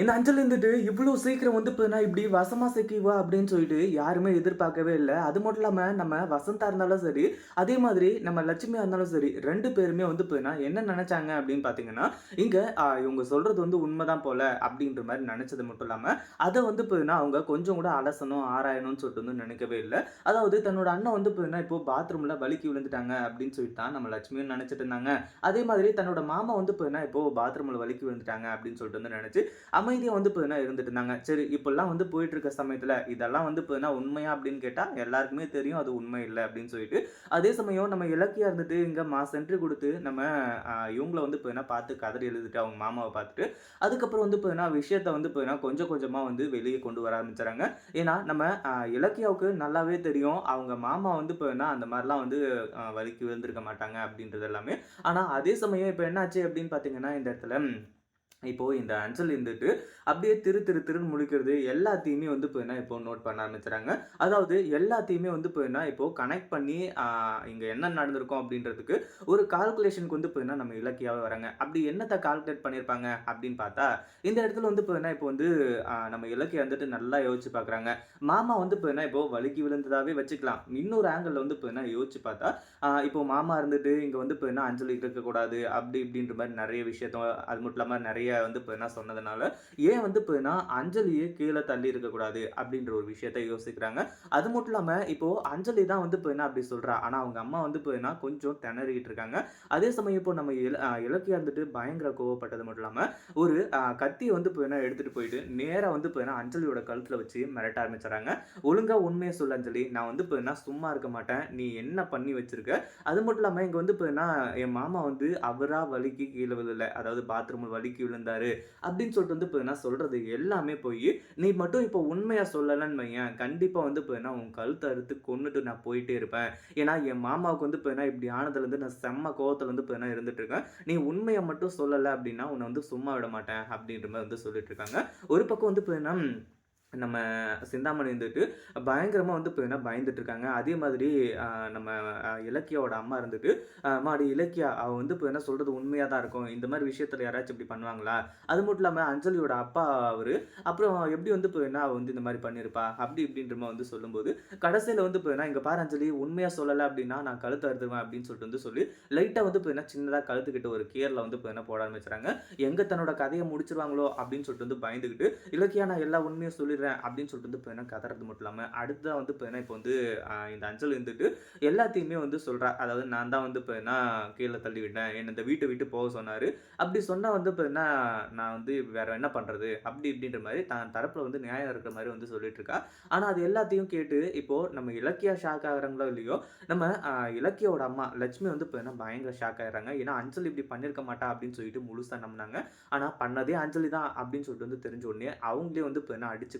இந்த அஞ்சல் இருந்துட்டு இவ்வளோ சீக்கிரம் வந்து இப்போ இப்படி வசமாக சிக்கிவா அப்படின்னு சொல்லிட்டு யாருமே எதிர்பார்க்கவே இல்லை. அது மட்டும் இல்லாமல் நம்ம வசந்தா இருந்தாலும் சரி அதே மாதிரி நம்ம லட்சுமியாக இருந்தாலும் சரி ரெண்டு பேருமே வந்து இப்போ என்ன நினச்சாங்க அப்படின்னு பார்த்தீங்கன்னா இங்கே இவங்க சொல்கிறது வந்து உண்மைதான் போல அப்படின்ற மாதிரி நினச்சது மட்டும் இல்லாமல் அதை வந்து இப்போ அவங்க கொஞ்சம் கூட அலசணும் ஆராயணும்னு சொல்லிட்டு வந்து நினைக்கவே இல்லை. அதாவது தன்னோட அண்ணன் வந்து இப்போ இப்போ பாத்ரூமில் வலிக்கி விழுந்துட்டாங்க அப்படின்னு சொல்லிட்டு தான் நம்ம லட்சுமியும் நினச்சிட்டு இருந்தாங்க. அதே மாதிரி தன்னோட மாமா வந்து இப்போ இப்போ பாத்ரூமில் வலிக்கி விழுந்துட்டாங்க அப்படின்னு சொல்லிட்டு வந்து நினச்சி அமைதியாக வந்து இப்போ இருந்துட்டு இருந்தாங்க? சரி இப்போல்லாம் வந்து போயிட்டு இருக்க சமயத்தில் இதெல்லாம் வந்து இப்போ உண்மையா அப்படின்னு கேட்டால் எல்லாருக்குமே தெரியும் அது உண்மை இல்லை அப்படின்னு சொல்லிட்டு. அதே சமயம் நம்ம இலக்கியா இருந்துட்டு இங்கே மா சென்ட்ரி கொடுத்து நம்ம இவங்கள வந்து இப்போ பார்த்து கதறி எழுதிட்டு அவங்க மாமாவை பார்த்துட்டு அதுக்கப்புறம் வந்து இப்போ விஷயத்த வந்து இப்போ கொஞ்சம் கொஞ்சமாக வந்து வெளியே கொண்டு வர ஆரம்பிச்சுறாங்க ஏன்னா நம்ம இலக்கியாவுக்கு நல்லாவே தெரியும். அவங்க மாமா வந்து இப்போ என்ன அந்த மாதிரிலாம் வந்து வலிக்கு விழுந்திருக்க மாட்டாங்க அப்படின்றது எல்லாமே. ஆனால் அதே சமயம் இப்போ என்னாச்சு அப்படின்னு பார்த்தீங்கன்னா இந்த இடத்துல இப்போது இந்த அஞ்சல் இருந்துட்டு அப்படியே திரு திரு திருன்னு முழிக்கிறது எல்லாத்தையுமே வந்து இப்போ என்ன இப்போ நோட் பண்ண ஆரம்பிச்சுறாங்க. அதாவது எல்லாத்தையுமே வந்து போயினா இப்போது இப்போ கனெக்ட் பண்ணி இங்கே என்ன நடந்திருக்கும் அப்படின்றதுக்கு ஒரு கால்குலேஷனுக்கு வந்து போயினா நம்ம இலக்கியாவே வராங்க. அப்படி என்னத்தை கால்குலேட் பண்ணியிருப்பாங்க அப்படின்னு பார்த்தா இந்த இடத்துல வந்து இப்போ இப்போ வந்து நம்ம இலக்கியம் வந்துட்டு நல்லா யோசிச்சு பார்க்குறாங்க. மாமா வந்து இப்போ இப்போது இப்போ விழுந்ததாகவே வச்சுக்கலாம். இன்னொரு ஆங்கிளில் வந்து இப்போ என்ன யோசிச்சு பார்த்தா இப்போது இப்போ மாமா இருந்துட்டு இங்கே வந்து இப்போ என்ன அஞ்சலி இருக்கக்கூடாது அப்படி இப்படின்ற மாதிரி நிறைய விஷயத்த அது மட்டும் இல்லாமல் நிறைய வந்து இப்போ என்ன சொன்னதுனால ஏன் வந்து இப்போ என்ன அஞ்சலியே கீழே தள்ளி இருக்கக்கூடாது அப்படின்ற ஒரு விஷயத்த யோசிக்கிறாங்க. அது மட்டும் இல்லாமல் இப்போ அஞ்சலி தான் வந்து இப்போ என்ன அப்படி சொல்கிறா ஆனால் அவங்க அம்மா வந்து இப்போ என்ன கொஞ்சம் திணறிக்கிட்டு இருக்காங்க. அதே சமயம் இப்போ நம்ம இல இலக்கியா இருந்துட்டு பயங்கர கோவப்பட்டது மட்டும் இல்லாமல் ஒரு கத்தியை வந்து இப்போ என்ன எடுத்துகிட்டு போயிட்டு நேராக வந்து இப்போ என்ன அஞ்சலியோட கழுத்தில் வச்சு மிரட்ட ஆரம்பிச்சுறாங்க ஒழுங்காக உண்மையை சொல்ல அஞ்சலி. நான் வந்து இப்போ என்ன சும்மா இருக்க மாட்டேன். நீ என்ன பண்ணி வச்சிருக்க? அது மட்டும் இல்லாமல் இங்கே வந்து இப்போ என்ன என் மாமா வந்து அவராக வலிக்கு கீழே விழுல. அதாவது பாத்ரூமில் வலிக்கு விழுந்தாரு அப்படின்னு சொல்லிட்டு வந்து இப்போ என்ன சொல்றது எல்லாமே போய் நீ மட்டும் இப்போ உண்மையா சொல்லலைன்னு வையேன். கண்டிப்பாக வந்து இப்போ என்ன உன் கழுத்தை அறுத்து கொன்னுட்டு நான் போயிட்டே இருப்பேன். ஏன்னா என் மாமாவுக்கு வந்து இப்போ என்ன இப்படி ஆனதுலேருந்து நான் செம்ம கோவத்துல வந்து இப்போ என்ன இருந்துட்டு இருக்கேன். நீ உண்மையை மட்டும் சொல்லலை அப்படின்னா உன்னை வந்து சும்மா விட மாட்டேன் அப்படின்ற மாதிரி வந்து சொல்லிட்டு இருக்காங்க. ஒரு பக்கம் வந்து இப்போ என்ன நம்ம சிந்தாமணி இருந்துட்டு பயங்கரமாக வந்து இப்போ என்ன பயந்துட்டு இருக்காங்க. அதே மாதிரி நம்ம இலக்கியாவோட அம்மா இருந்துட்டு மாடி இலக்கியா அவ வந்து இப்போ என்ன சொல்கிறது உண்மையாக தான் இருக்கும். இந்த மாதிரி விஷயத்தில் யாராச்சும் இப்படி பண்ணுவாங்களா? அது மட்டும் இல்லாமல் அஞ்சலியோட அப்பா அவர் அப்புறம் எப்படி வந்து இப்போ என்ன அவள் வந்து இந்த மாதிரி பண்ணியிருப்பா அப்படி இப்படின்ற மாதிரி வந்து சொல்லும்போது கடைசியில் வந்து இப்போ என்ன இங்கே பாரு அஞ்சலி உண்மையாக சொல்லலை அப்படின்னா நான் கழுத்து அறுத்துவேன் அப்படின்னு சொல்லிட்டு வந்து சொல்லி லைட்டாக வந்து இப்போ என்ன சின்னதாக கழுத்துக்கிட்ட ஒரு கேரில் வந்து இப்போ என்ன போட ஆரம்பிச்சுறாங்க எங்கே தன்னோட கதையை முடிச்சிருவாங்களோ அப்படின்னு சொல்லிட்டு வந்து பயந்துக்கிட்டு இலக்கியா நான் எல்லா உண்மையும் சொல்லிடுறேன் அப்படின்னு சொல்லிட்டு வந்து இப்போ என்ன கதறது மட்டும் இல்லாமல் அடுத்ததான் வந்து இப்போ என்ன இப்போ வந்து இந்த அஞ்சல் இருந்துட்டு எல்லாத்தையுமே வந்து சொல்கிறா அதாவது நான் தான் வந்து இப்போ என்ன கீழே தள்ளி விட்டேன் என்னை இந்த வீட்டை விட்டு போக சொன்னார். அப்படி சொன்னால் வந்து இப்போ என்ன நான் வந்து வேற என்ன பண்ணுறது அப்படி இப்படின்ற மாதிரி தான் தரப்பில் வந்து நியாயம் இருக்கிற மாதிரி வந்து சொல்லிட்டு இருக்கா. ஆனால் அது எல்லாத்தையும் கேட்டு இப்போது நம்ம இலக்கியா ஷாக் ஆகிறாங்களோ இல்லையோ நம்ம இலக்கியோட அம்மா லட்சுமி வந்து இப்போ என்ன பயங்கர ஷாக் ஆகிறாங்க ஏன்னா அஞ்சல் இப்படி பண்ணியிருக்க மாட்டா அப்படின்னு சொல்லிட்டு முழுசாக நம்பினாங்க. ஆனால் பண்ணதே அஞ்சலி தான் அப்படின்னு சொல்லிட்டு வந்து தெரிஞ்ச உடனே அவங்களே வந்து இப்போ என்ன அடிச்சு